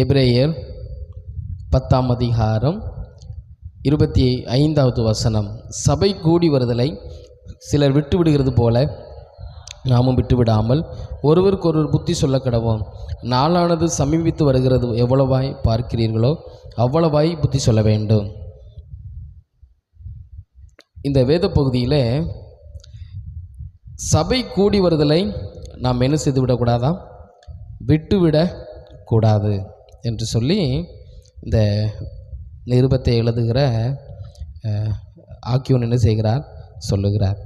எப்ரேயர் பத்தாம் அதிகாரம் இருபத்தி ஐந்தாவது வசனம். சபை கூடி வருதலை சிலர் விட்டு விடுகிறது போல நாமும் விட்டு விடாமல் ஒருவருக்கொருவர் புத்தி சொல்ல கடவோம். நாளானது சமீபித்து வருகிறது எவ்வளவாய் பார்க்கிறீர்களோ அவ்வளவாய் புத்தி சொல்ல வேண்டும். இந்த வேத பகுதியில் சபை கூடி வருதலை நாம் என்ன செய்து விடக்கூடாதா? விட்டுவிட கூடாது என்று சொல்லி இந்த நிருபத்தை எழுதுகிற ஆக்கியோன் என்ன செய்கிறார்? சொல்லுகிறார்.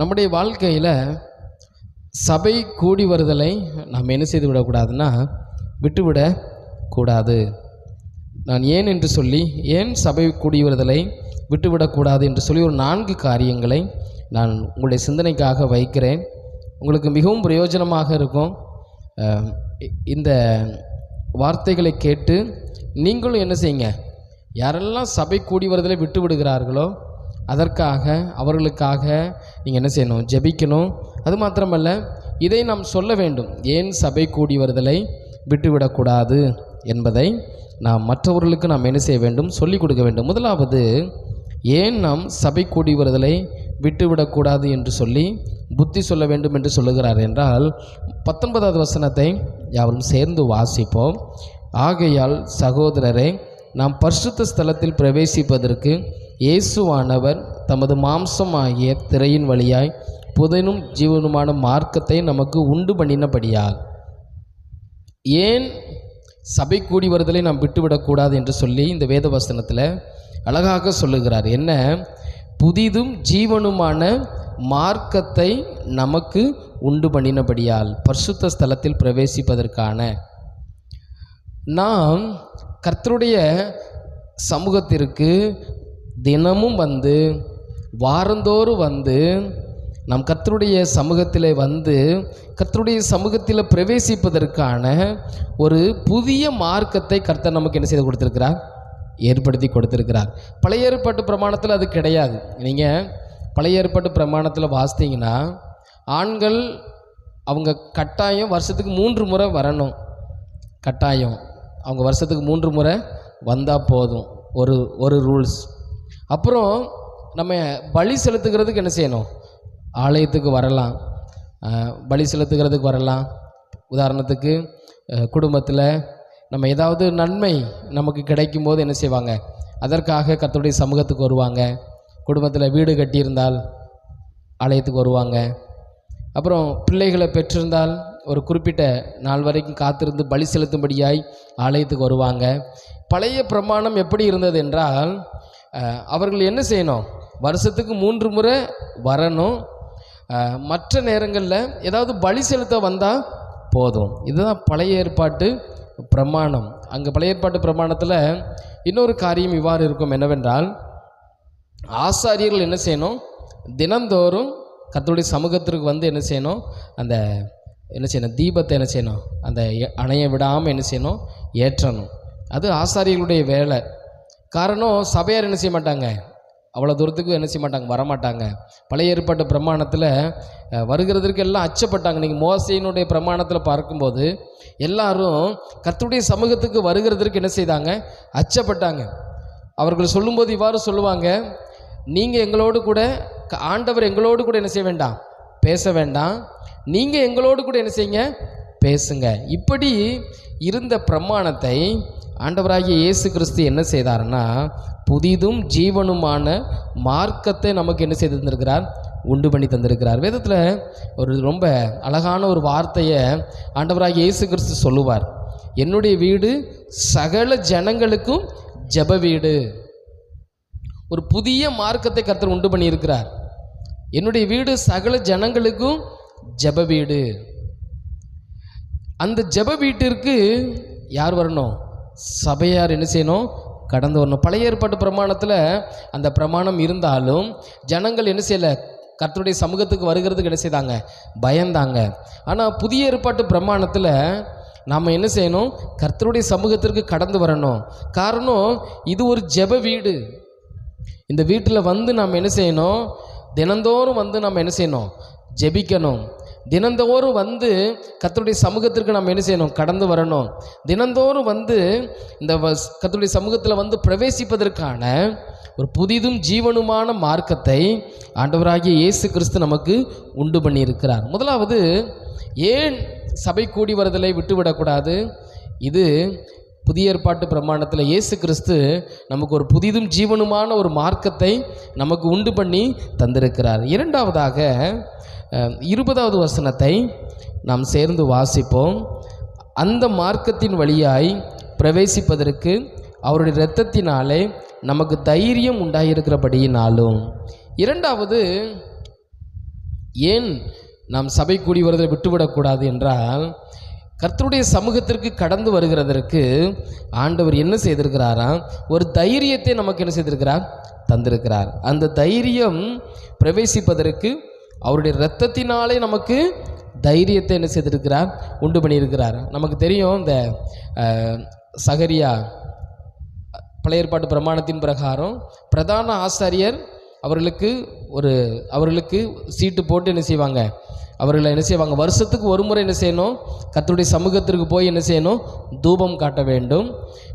நம்முடைய வாழ்க்கையில் சபை கூடி வருதலை நாம் என்ன செய்து விடக்கூடாதுன்னா விட்டுவிட கூடாது. நான் ஏன் என்று சொல்லி ஏன் சபை கூடி வருதலை விட்டுவிடக்கூடாது என்று சொல்லி ஒரு நான்கு காரியங்களை நான் உங்களுடைய சிந்தனைக்காக வைக்கிறேன். உங்களுக்கு மிகவும் பிரயோஜனமாக இருக்கும். இந்த வார்த்தைகளை கேட்டு நீங்களும் என்ன செய்யுங்க? யாரெல்லாம் சபை கூடி வரதில் விட்டு விடுகிறார்களோ அதற்காக அவர்களுக்காக நீங்கள் என்ன செய்யணும்? ஜெபிக்கணும். அது மாத்திரமல்ல இதை நாம் சொல்ல வேண்டும். ஏன் சபை கூடி வருதலை விட்டுவிடக்கூடாது என்பதை நாம் மற்றவர்களுக்கு நாம் என்ன செய்ய வேண்டும்? சொல்லிக் கொடுக்க வேண்டும். முதலாவது ஏன் நாம் சபை கூடி வருதலை விட்டுவிடக்கூடாது என்று சொல்லி புத்தி சொல்ல வேண்டும் என்று சொல்லுகிறார் என்றால் பத்தொன்பதாவது வசனத்தை யாவரும் சேர்ந்து வாசிப்போம். ஆகையால் சகோதரரே நாம் பரிசுத்த ஸ்தலத்தில் பிரவேசிப்பதற்கு இயேசுவானவர் தமது மாம்சமாகிய திரையின் வழியாய் புதனும் ஜீவனுமான மார்க்கத்தை நமக்கு உண்டு பண்ணினபடியால் ஏன் சபை கூடி வருதலை நாம் விட்டுவிடக்கூடாது என்று சொல்லி இந்த வேத வசனத்தில் அழகாக சொல்லுகிறார். என்ன? புதிதும் ஜீவனுமான மார்க்கத்தை நமக்கு உண்டு பண்ணினபடியால் பரிசுத்த ஸ்தலத்தில் பிரவேசிப்பதற்கான. நாம் கர்த்தருடைய சமூகத்திற்கு தினமும் வந்து வாரந்தோறும் வந்து நம் கர்த்தருடைய சமூகத்தில் வந்து கர்த்தருடைய சமூகத்தில் பிரவேசிப்பதற்கான ஒரு புதிய மார்க்கத்தை கர்த்தர் நமக்கு என்ன செய்து கொடுத்துருக்கிறார்? ஏற்படுத்தி கொடுத்திருக்கிறார். பழைய ஏற்பாட்டு பிரமாணத்தில் அது கிடையாது. நீங்கள் பழைய ஏற்பாட்டு பிரமாணத்தில் வாசித்தீங்கன்னா ஆண்கள் அவங்க கட்டாயம் வருஷத்துக்கு மூன்று முறை வரணும். கட்டாயம். அவங்க வருஷத்துக்கு மூன்று முறை வந்தால் போதும். ஒரு ஒரு ரூல்ஸ் அப்புறம் நம்ம பலி செலுத்துகிறதுக்கு என்ன செய்யணும்? ஆலயத்துக்கு வரலாம். பலி செலுத்துகிறதுக்கு வரலாம். உதாரணத்துக்கு குடும்பத்தில் நம்ம ஏதாவது நன்மை நமக்கு கிடைக்கும் போது என்ன செய்வாங்க? அதற்காக கர்த்தருடைய சமூகத்துக்கு வருவாங்க. குடும்பத்தில் வீடு கட்டியிருந்தால் ஆலயத்துக்கு வருவாங்க. அப்புறம் பிள்ளைகளை பெற்றிருந்தால் ஒரு குறிப்பிட்ட நாள் வரைக்கும் காத்திருந்து பலி செலுத்தும்படியாய் ஆலயத்துக்கு வருவாங்க. பழைய பிரமாணம் எப்படி இருந்தது என்றால் அவர்கள் என்ன செய்யணும்? வருஷத்துக்கு மூன்று முறை வரணும். மற்ற நேரங்களில் ஏதாவது பலி செலுத்த வந்தால் போதும். இதுதான் பழைய ஏற்பாட்டு. பிரமாணம். அங்கே பழைய ஏற்பாட்டு பிரமாணத்தில் இன்னொரு காரியம் இவ்வாறு இருக்கும் என்னவென்றால் ஆசாரியர்கள் என்ன செய்யணும்? தினந்தோறும் கத்தோடைய சமூகத்திற்கு வந்து என்ன செய்யணும்? அந்த என்ன செய்யணும்? தீபத்தை என்ன செய்யணும்? அந்த அணைய விடாமல் என்ன செய்யணும்? ஏற்றணும். அது ஆசாரியர்களுடைய வேலை. காரணம் சபையார் என்ன செய்ய மாட்டாங்க? அவ்வளோ தூரத்துக்கு என்ன செய்ய மாட்டாங்க வரமாட்டாங்க. பழைய ஏற்பாட்டு பிரமாணத்தில் வருகிறதற்கு எல்லாம் அச்சப்பட்டாங்க. நீங்கள் மோசையினுடைய பிரமாணத்தில் பார்க்கும்போது எல்லாரும் கத்துடைய சமூகத்துக்கு வருகிறதற்கு என்ன செய்தாங்க? அச்சப்பட்டாங்க. அவர்கள் சொல்லும்போது இவ்வாறு சொல்லுவாங்க நீங்கள் எங்களோடு கூட க- ஆண்டவர் எங்களோடு கூட என்ன செய்ய வேண்டாம்? பேச வேண்டாம். நீங்கள் எங்களோடு கூட என்ன செய்யுங்க? பேசுங்க. இப்படி இருந்த பிரமாணத்தை ஆண்டவராகிய இயேசு கிறிஸ்து என்ன செய்தாருன்னா புதிதும் ஜீவனுமான மார்க்கத்தை நமக்கு என்ன செய்து தந்திருக்கிறார்? உண்டு பண்ணி தந்திருக்கிறார். வேதத்தில் ஒரு ரொம்ப அழகான ஒரு வார்த்தையை ஆண்டவராகிய இயேசு கிறிஸ்து சொல்லுவார். என்னுடைய வீடு சகல ஜனங்களுக்கும் ஜெப வீடு. ஒரு புதிய மார்க்கத்தை கர்த்தர் உண்டு பண்ணியிருக்கிறார் என்னுடைய வீடு சகல ஜனங்களுக்கும் ஜெப வீடு. அந்த ஜெப வீட்டிற்கு யார் வரணும்? சபையார் என்ன செய்யணும்? கடந்து வரணும். பழைய ஏற்பாட்டு பிரமாணத்தில் அந்த பிரமாணம் இருந்தாலும் ஜனங்கள் என்ன செய்யலை? கர்த்தருடைய சமூகத்துக்கு வருகிறதுக்கு என்ன செய்தாங்க? பயந்தாங்க. ஆனால் புதிய ஏற்பாட்டு பிரமாணத்தில் நாம் என்ன செய்யணும்? கர்த்தருடைய சமூகத்திற்கு கடந்து வரணும். காரணம் இது ஒரு ஜெப வீடு. இந்த வீட்டில் வந்து நாம் என்ன செய்யணும்? தினந்தோறும் வந்து நம்ம என்ன செய்யணும்? ஜெபிக்கணும். தினந்தோறும் வந்து கத்தருடைய சமூகத்திற்கு நம்ம என்ன செய்யணும்? கடந்து வரணும். தினந்தோறும் வந்து இந்த வஸ்- சமூகத்தில் வந்து பிரவேசிப்பதற்கான ஒரு புதிதும் ஜீவனுமான மார்க்கத்தை ஆண்டவராகிய இயேசு கிறிஸ்து நமக்கு உண்டு பண்ணியிருக்கிறார். முதலாவது ஏன் சபை கூடி வருதலை விட்டுவிடக்கூடாது? இது புதிய ஏற்பாட்டு பிரமாணத்தில் இயேசு கிறிஸ்து நமக்கு ஒரு புதிதும் ஜீவனுமான ஒரு மார்க்கத்தை நமக்கு உண்டு பண்ணி தந்திருக்கிறார். இரண்டாவதாக இருபதாவது வசனத்தை நாம் சேர்ந்து வாசிப்போம். அந்த மார்க்கத்தின் வழியாய் பிரவேசிப்பதற்கு அவருடைய இரத்தத்தினாலே நமக்கு தைரியம் உண்டாகியிருக்கிறபடியினாலும் இரண்டாவது ஏன் நாம் சபை கூடி வருவதை விட்டுவிடக்கூடாது என்றால் கர்த்தருடைய சமூகத்திற்கு கடந்து வருகிறதற்கு ஆண்டவர் என்ன செய்திருக்கிறாராம் ஒரு தைரியத்தை நமக்கு என்ன செய்திருக்கிறார் தந்திருக்கிறார். அந்த தைரியம் பிரவேசிப்பதற்கு அவருடைய இரத்தத்தினாலே நமக்கு தைரியத்தை என்ன செய்திருக்கிறார்? உண்டு பண்ணியிருக்கிறார். நமக்கு தெரியும் இந்த சகரியா பழைய ஏற்பாட்டு பிரமாணத்தின் பிரகாரம் பிரதான ஆசாரியர் அவர்களுக்கு ஒரு அவர்களுக்கு சீட்டு போட்டு என்ன செய்வாங்க? அவர்களை என்ன செய்வாங்க? வருஷத்துக்கு ஒரு முறை என்ன செய்யணும்? கத்துடைய சமூகத்திற்கு போய் என்ன செய்யணும்? தூபம் காட்ட வேண்டும்.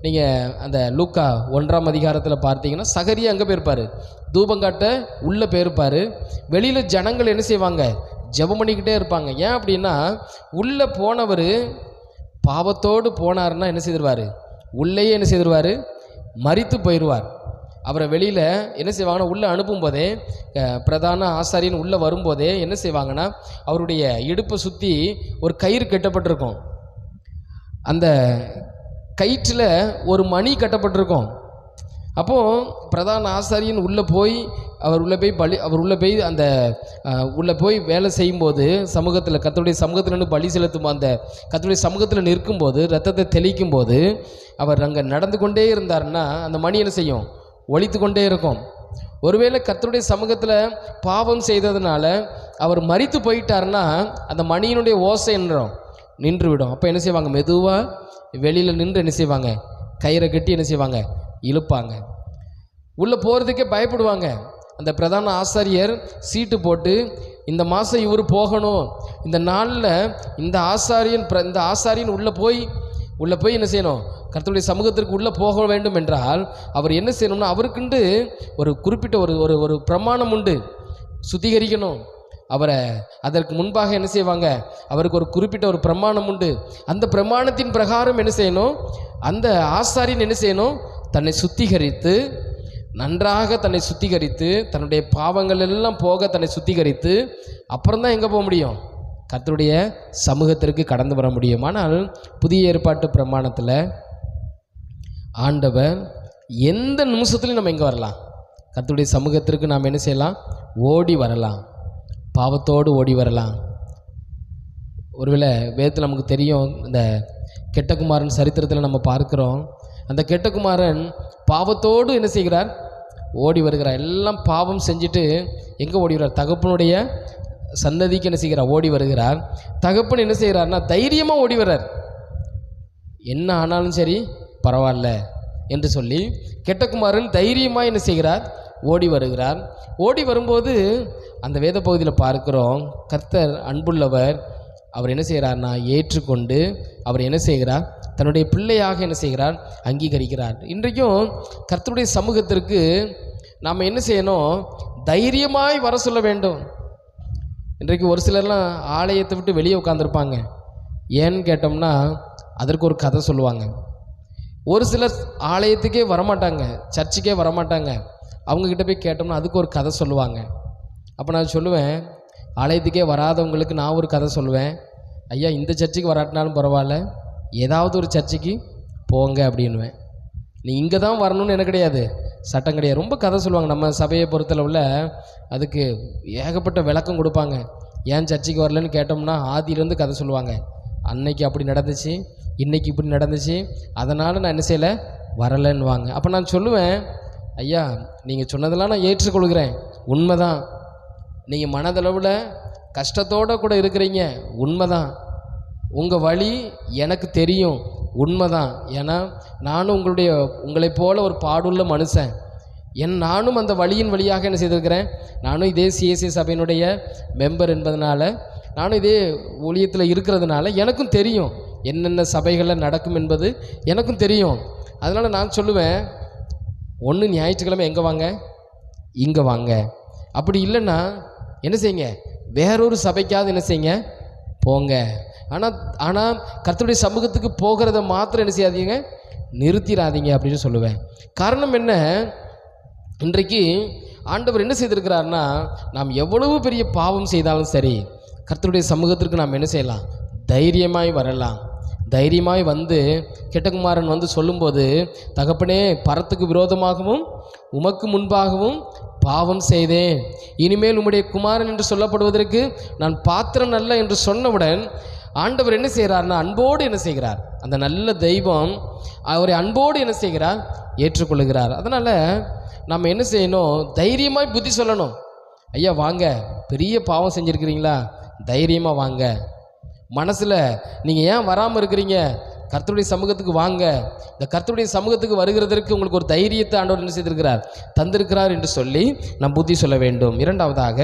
நீங்கள் அந்த லூக்கா ஒன்றாம் அதிகாரத்தில் பார்த்தீங்கன்னா சகரியா அங்கே போயிருப்பார்? தூபம் காட்ட உள்ளே போயிருப்பார். வெளியில் ஜனங்கள் என்ன செய்வாங்க? ஜெபம் பண்ணிக்கிட்டே இருப்பாங்க. ஏன் அப்படின்னா உள்ளே போனவர் பாவத்தோடு போனாருன்னா என்ன செய்திருவார்? உள்ளேயே என்ன செய்திருவார்? மறித்து போயிடுவார் அவரை வெளியில் என்ன செய்வாங்கன்னா உள்ளே அனுப்பும்போதே பிரதான ஆசாரியன் உள்ளே வரும்போதே என்ன செய்வாங்கன்னா அவருடைய இடுப்பை சுற்றி ஒரு கயிறு கட்டப்பட்டிருக்கும். அந்த கயிற்றில் ஒரு மணி கட்டப்பட்டிருக்கும். அப்போது பிரதான ஆசாரியன் உள்ளே போய் அவர் உள்ளே போய் பலி அவர் உள்ளே போய் அந்த உள்ளே போய் வேலை செய்யும்போது சமூகத்தில் கத்தருடைய சமூகத்தில் நின்று பலி செலுத்தும் அந்த கத்தருடைய சமூகத்தில் நிற்கும்போது ரத்தத்தை தெளிக்கும் போது அவர் அங்கே நடந்து கொண்டே இருந்தார்னா அந்த மணி என்ன செய்யும்? ஒழித்து கொண்டே இருக்கும். ஒருவேளை கத்தருடைய சமூகத்தில் பாவம் செய்ததுனால அவர் மறித்து போயிட்டார்னா அந்த மணியினுடைய ஓசை என்றும் நின்று விடும் அப்போ என்ன செய்வாங்க? மெதுவாக வெளியில் நின்று என்ன செய்வாங்க? கயிறை கட்டி என்ன செய்வாங்க? இழுப்பாங்க. உள்ளே போகிறதுக்கே பயப்படுவாங்க. அந்த பிரதான ஆசாரியர் சீட்டு போட்டு இந்த மாதம் இவர் போகணும். இந்த நாளில் இந்த ஆசாரியன் இந்த ஆசாரியன் உள்ளே போய் உள்ளே போய் என்ன செய்யணும்? கர்த்தருடைய சமூகத்திற்கு உள்ளே போக வேண்டும் என்றால் அவர் என்ன செய்யணும்னா அவருக்குண்டு ஒரு குறிப்பிட்ட ஒரு ஒரு ஒரு பிரமாணம் உண்டு. சுத்திகரிக்கணும். அவரை அதற்கு முன்பாக என்ன செய்வாங்க? அவருக்கு ஒரு குறிப்பிட்ட ஒரு பிரமாணம் உண்டு. அந்த பிரமாணத்தின் பிரகாரம் என்ன செய்யணும்? அந்த ஆசாரியன் என்ன செய்யணும்? தன்னை சுத்திகரித்து நன்றாக தன்னை சுத்திகரித்து தன்னுடைய பாவங்கள் எல்லாம் போக தன்னை சுத்திகரித்து அப்புறம் தான் எங்கே போக முடியும்? கர்த்தருடைய சமூகத்திற்கு கடந்து வர முடியும். ஆனால் புதிய ஏற்பாட்டு பிரமாணத்தில் ஆண்டவர் எந்த நிமிஷத்துலையும் நம்ம எங்கே வரலாம்? கத்துடைய சமூகத்திற்கு நாம் என்ன செய்யலாம்? ஓடி வரலாம். பாவத்தோடு ஓடி வரலாம். ஒருவேளை வேதத்தில் நமக்கு தெரியும் இந்த கெட்டகுமாரன் சரித்திரத்தில் நம்ம பார்க்குறோம். அந்த கெட்டகுமாரன் பாவத்தோடு என்ன செய்கிறார்? ஓடி வருகிறார். எல்லாம் பாவம் செஞ்சுட்டு எங்கே ஓடி வர்றார்? தகப்பனுடைய சந்ததிக்கு என்ன செய்கிறார்? ஓடி வருகிறார். தகப்பன் என்ன செய்கிறார்னா தைரியமாக ஓடி வர்றார். என்ன ஆனாலும் சரி பரவாயில்ல என்று சொல்லி கெட்டகுமாரன் தைரியமாக என்ன செய்கிறார்? ஓடி வருகிறார். ஓடி வரும்போது அந்த வேத பகுதியில் பார்க்கிறோம் கர்த்தர் அன்புள்ளவர் அவர் என்ன செய்கிறார்னா ஏற்றுக்கொண்டு அவர் என்ன செய்கிறார்? தன்னுடைய பிள்ளையாக என்ன செய்கிறார்? அங்கீகரிக்கிறார். இன்றைக்கும் கர்த்தருடைய சமூகத்திற்கு நாம் என்ன செய்யணும்? தைரியமாய் வர சொல்ல வேண்டும். இன்றைக்கு ஒரு சிலர்லாம் ஆலயத்தை விட்டு வெளியே உட்காந்துருப்பாங்க ஏன்னு கேட்டோம்னா அதற்கு ஒரு கதை சொல்லுவாங்க. ஒரு சிலர் ஆலயத்துக்கே வரமாட்டாங்க சர்ச்சுக்கே வரமாட்டாங்க. அவங்கக்கிட்ட போய் கேட்டோம்னா அதுக்கு ஒரு கதை சொல்லுவாங்க. அப்போ நான் சொல்லுவேன் ஆலயத்துக்கே வராதவங்களுக்கு நான் ஒரு கதை சொல்லுவேன். ஐயா இந்த சர்ச்சுக்கு வராட்டினாலும் பரவாயில்ல. ஏதாவது ஒரு சர்ச்சுக்கு போங்க அப்படின்னுவேன். நீ இங்கே தான் வரணும்னு எனக்கு கிடையாது. சட்டம் கிடையாது. ரொம்ப கதை சொல்லுவாங்க. நம்ம சபையை பொறுத்தளவில் அதுக்கு ஏகப்பட்ட விளக்கம் கொடுப்பாங்க. ஏன் சர்ச்சுக்கு வரலன்னு கேட்டோம்னா ஆதியிலேருந்து கதை சொல்லுவாங்க. அன்னைக்கு அப்படி நடந்துச்சு. இன்னைக்கு இப்படி நடந்துச்சு அதனால் நான் என்ன செய்யலை வரலைன்னுவாங்க. அப்போ நான் சொல்லுவேன் ஐயா நீங்கள் சொன்னதெல்லாம் நான் ஏற்றுக்கொள்கிறேன். உண்மைதான். நீங்கள் மனதளவில் கஷ்டத்தோடு கூட இருக்கிறீங்க உண்மைதான். உங்கள் வழி எனக்கு தெரியும் உண்மைதான். ஏன்னா நானும் உங்களுடைய உங்களைப் போல ஒரு பாடுள்ள மனுஷன். என் நானும் அந்த வழியின் வழியாக என்ன செய்திருக்கிறேன் நானும் இதே சிஎஸ்சி சபையினுடைய மெம்பர் என்பதனால நானும் இதே ஊழியத்தில் இருக்கிறதுனால எனக்கும் தெரியும். என்னென்ன சபைகளில் நடக்கும் என்பது எனக்கும் தெரியும். அதனால் நான் சொல்லுவேன் ஒன்று ஞாயிற்றுக்கிழமை எங்கே வாங்க? இங்கே வாங்க. அப்படி இல்லைன்னா என்ன செய்யுங்க? வேறொரு சபைக்காவது என்ன செய்யுங்க? போங்க. ஆனால் ஆனால் கர்த்தருடைய சமூகத்துக்கு போகிறத மாத்திரம் என்ன செய்யாதீங்க? நிறுத்திடாதீங்க அப்படின்னு சொல்லுவேன். காரணம் என்ன? இன்றைக்கு ஆண்டவர் என்ன செய்திருக்கிறார்னா நாம் எவ்வளவு பெரிய பாவம் செய்தாலும் சரி கர்த்தருடைய சமூகத்திற்கு நாம் என்ன செய்யலாம்? தைரியமாய் வரலாம். தைரியமாய் வந்து கெட்டகுமாரன் வந்து சொல்லும்போது தகப்பனே பரத்துக்கு விரோதமாகவும் உமக்கு முன்பாகவும் பாவம் செய்தேன். இனிமேல் உம்முடைய குமாரன் என்று சொல்லப்படுவதற்கு நான் பாத்திரம் அல்ல என்று சொன்னவுடன் ஆண்டவர் என்ன செய்கிறார்னா அன்போடு என்ன செய்கிறார்? அந்த நல்ல தெய்வம் அவரை அன்போடு என்ன செய்கிறார்? ஏற்றுக்கொள்கிறார். அதனால் நம்ம என்ன செய்யணும்? தைரியமாய் புத்தி சொல்லணும். ஐயா வாங்க. பெரிய பாவம் செஞ்சுருக்கிறீங்களா? தைரியமாக வாங்க. மனசில் நீங்கள் ஏன் வராமல் இருக்கிறீங்க? கர்த்தருடைய சமூகத்துக்கு வாங்க. இந்த கர்த்தருடைய சமூகத்துக்கு வருகிறதற்கு உங்களுக்கு ஒரு தைரியத்தை ஆண்டவர் என்ன செய்திருக்கிறார்? தந்திருக்கிறார் என்று சொல்லி நாம் புத்தி சொல்ல வேண்டும். இரண்டாவதாக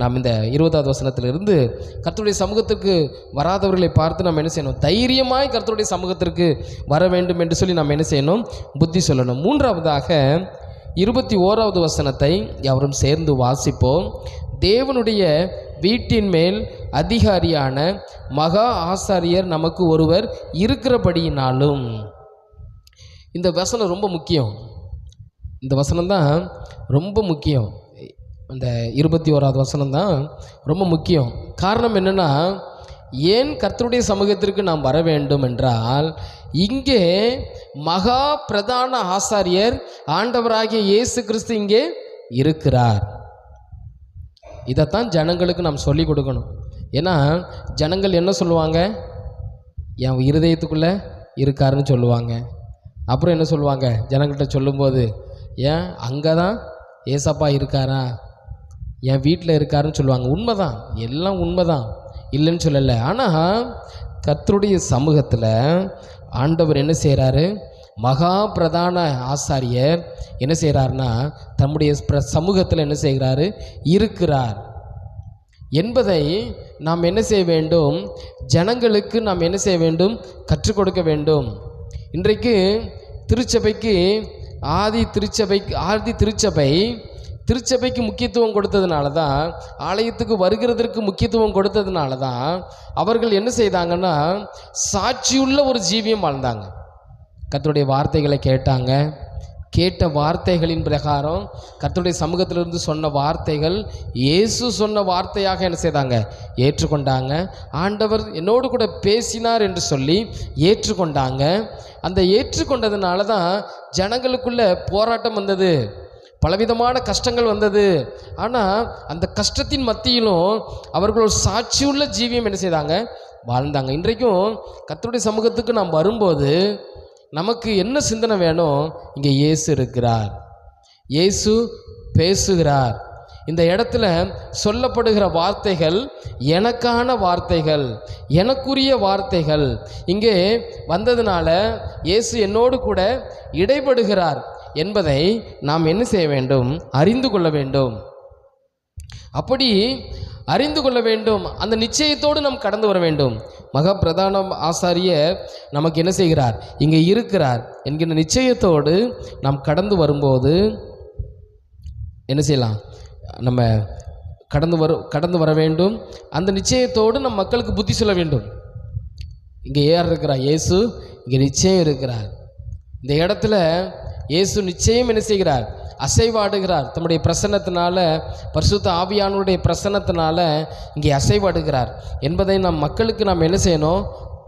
நாம் இந்த இருபதாவது வசனத்திலிருந்து கர்த்தருடைய சமூகத்துக்கு வராதவர்களை பார்த்து நாம் என்ன செய்யணும்? தைரியமாய் கர்த்தருடைய சமூகத்திற்கு வர வேண்டும் என்று சொல்லி நாம் என்ன செய்யணும்? புத்தி சொல்லணும். மூன்றாவதாக இருபத்தி ஓராவது வசனத்தை எவரும் சேர்ந்து வாசிப்போம். தேவனுடைய வீட்டின் மேல் அதிகாரியான மகா ஆசாரியர் நமக்கு ஒருவர் இருக்கிறபடியினாலும். இந்த வசனம் ரொம்ப முக்கியம். இந்த வசனம் தான் ரொம்ப முக்கியம். இந்த இருபத்தி ஓராவது வசனம் தான் ரொம்ப முக்கியம். காரணம் என்னென்னா ஏன் கர்த்தருடைய சமூகத்திற்கு நாம் வர வேண்டும் என்றால் இங்கே மகா பிரதான ஆசாரியர் ஆண்டவராகிய இயேசு கிறிஸ்து இங்கே இருக்கிறார். இதைத்தான் ஜனங்களுக்கு நாம் சொல்லிக் கொடுக்கணும். ஏன்னா ஜனங்கள் என்ன சொல்லுவாங்க? என் இருதயத்துக்குள்ளே இருக்காருன்னு சொல்லுவாங்க. அப்புறம் என்ன சொல்லுவாங்க? ஜனங்கள்கிட்ட சொல்லும்போது ஏன் அங்கே தான் ஏசப்பா இருக்காரா? என் வீட்டில் இருக்காருன்னு சொல்லுவாங்க. உண்மைதான். எல்லாம் உண்மைதான். இல்லைன்னு சொல்லலை. ஆனால் கத்தருடைய சமூகத்தில் ஆண்டவர் என்ன செய்கிறாரு மகா பிரதான ஆசாரியர் என்ன செய்கிறாருன்னா தம்முடைய சமூகத்தில் என்ன செய்கிறாரு? இருக்கிறார். என்பதை நாம் என்ன செய்ய வேண்டும்? ஜனங்களுக்கு நாம் என்ன செய்ய வேண்டும்? கற்றுக் கொடுக்க வேண்டும். இன்றைக்கு திருச்சபைக்கு ஆதி திருச்சபைக்கு ஆதி திருச்சபை திருச்சபைக்கு முக்கியத்துவம் கொடுத்ததுனால தான் ஆலயத்துக்கு வருகிறதற்கு முக்கியத்துவம் கொடுத்ததுனால தான் அவர்கள் என்ன செய்தாங்கன்னா சாட்சியுள்ள ஒரு ஜீவியம் வாழ்ந்தாங்க. கத்தருடைய வார்த்தைகளை கேட்டாங்க. கேட்ட வார்த்தைகளின் பிரகாரம் கத்தருடைய சமூகத்திலிருந்து சொன்ன வார்த்தைகள் இயேசு சொன்ன வார்த்தையாக என்ன செய்தாங்க? ஏற்றுக்கொண்டாங்க. ஆண்டவர் என்னோடு கூட பேசினார் என்று சொல்லி ஏற்றுக்கொண்டாங்க. அந்த ஏற்றுக்கொண்டதுனால தான் ஜனங்களுக்குள்ள போராட்டம் வந்தது. பலவிதமான கஷ்டங்கள் வந்தது. ஆனால் அந்த கஷ்டத்தின் மத்தியிலும் அவர்கள் ஒரு சாட்சியுள்ள ஜீவியம் என்ன செய்தாங்க? வாழ்ந்தாங்க. இன்றைக்கும் கத்தருடைய சமூகத்துக்கு நாம் வரும்போது நமக்கு என்ன சிந்தனை வேணும்? இங்கே இயேசு இருக்கிறார். இயேசு பேசுகிறார். இந்த இடத்துல சொல்லப்படுகிற வார்த்தைகள் எனக்கான வார்த்தைகள் எனக்குரிய வார்த்தைகள். இங்கே வந்ததுனால இயேசு என்னோடு கூட இடைபடுகிறார் என்பதை நாம் என்ன செய்ய வேண்டும்? அறிந்து கொள்ள வேண்டும். அப்படி அறிந்து கொள்ள வேண்டும். அந்த நிச்சயத்தோடு நாம் கடந்து வர வேண்டும். மகா பிரதான ஆசாரியர் நமக்கு என்ன செய்கிறார்? இங்கே இருக்கிறார் என்கிற நிச்சயத்தோடு நாம் கடந்து வரும்போது என்ன செய்யலாம்? நம்ம கடந்து வர கடந்து வர வேண்டும். அந்த நிச்சயத்தோடு நம் மக்களுக்கு புத்தி சொல்ல வேண்டும். இங்கே யார் இருக்கிறார்? இயேசு. இங்கே நிச்சயம் இருக்கிறார். இந்த இடத்துல இயேசு நிச்சயம் என்ன செய்கிறார்? அசைவாடுகிறார். தம்முடைய பிரசன்னத்தினால பரிசுத்த ஆவியானுடைய பிரசன்னத்தினால இங்கே அசைவாடுகிறார். என்பதை நம் மக்களுக்கு நாம் என்ன செய்யணும்?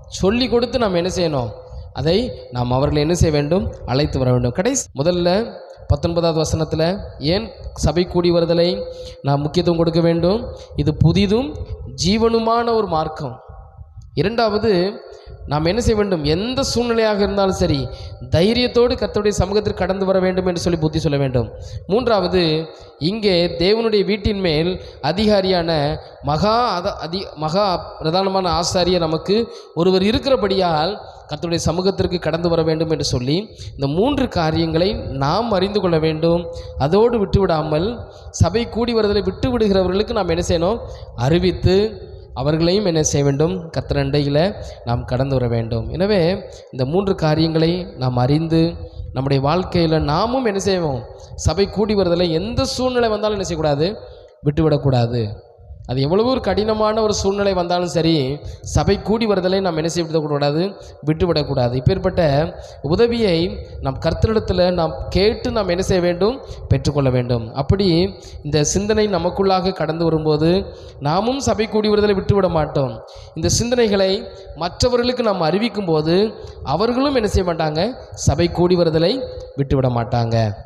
சொல்லி கொடுத்து நாம் என்ன செய்யணும்? அதை நாம் அவர்களை என்ன செய்ய வேண்டும்? அழைத்து வர வேண்டும். கடைசி முதல்ல பத்தொன்பதாவது வசனத்தில் ஏன் சபை கூடி வருதலை நாம் முக்கியத்துவம் கொடுக்க வேண்டும்? இது புதிதும் ஜீவனுமான ஒரு மார்க்கம். இரண்டாவது நாம் என்ன செய்ய வேண்டும்? எந்த சூழ்நிலையாக இருந்தாலும் சரி தைரியத்தோடு கத்தருடைய சமூகத்திற்கு கடந்து வர வேண்டும் என்று சொல்லி புத்தி சொல்ல வேண்டும். மூன்றாவது இங்கே தேவனுடைய வீட்டின் மேல் அதிகாரியான மகா அத அதி மகா பிரதானமான ஆசாரியர் நமக்கு ஒருவர் இருக்கிறபடியால் கத்தருடைய சமூகத்திற்கு கடந்து வர வேண்டும் என்று சொல்லி இந்த மூன்று காரியங்களை நாம் அறிந்து கொள்ள வேண்டும். அதோடு விட்டுவிடாமல் சபை கூடி வருதலை விட்டு விடுகிறவர்களுக்கு நாம் என்ன செய்யணும்? அறிவித்து அவர்களையும் என்ன செய்ய வேண்டும்? கத்திரண்டையில் நாம் கடந்து வர வேண்டும். எனவே இந்த மூன்று காரியங்களை நாம் அறிந்து நம்முடைய வாழ்க்கையில் நாமும் என்ன செய்வோம்? சபை கூடி வருதில் எந்த சூழ்நிலை வந்தாலும் என்ன செய்யக்கூடாது? விட்டுவிடக்கூடாது. அது எவ்வளவு ஒரு கடினமான ஒரு சூழ்நிலை வந்தாலும் சரி சபை கூடி வருதலை நாம் என்ன செய்யக்கூடாது விட்டுவிடக்கூடாது இப்பேற்பட்ட உதவியை நம் கர்த்தரிடத்தில் நாம் கேட்டு நாம் என்ன செய்ய வேண்டும்? பெற்றுக்கொள்ள வேண்டும். அப்படி இந்த சிந்தனை நமக்குள்ளாக கடந்து வரும்போது நாமும் சபை கூடி வருதலை விட்டுவிட மாட்டோம். இந்த சிந்தனைகளை மற்றவர்களுக்கு நாம் அறிவிக்கும் போது அவர்களும் என்ன செய்ய மாட்டாங்க? சபை கூடி வருதலை விட்டுவிட மாட்டாங்க.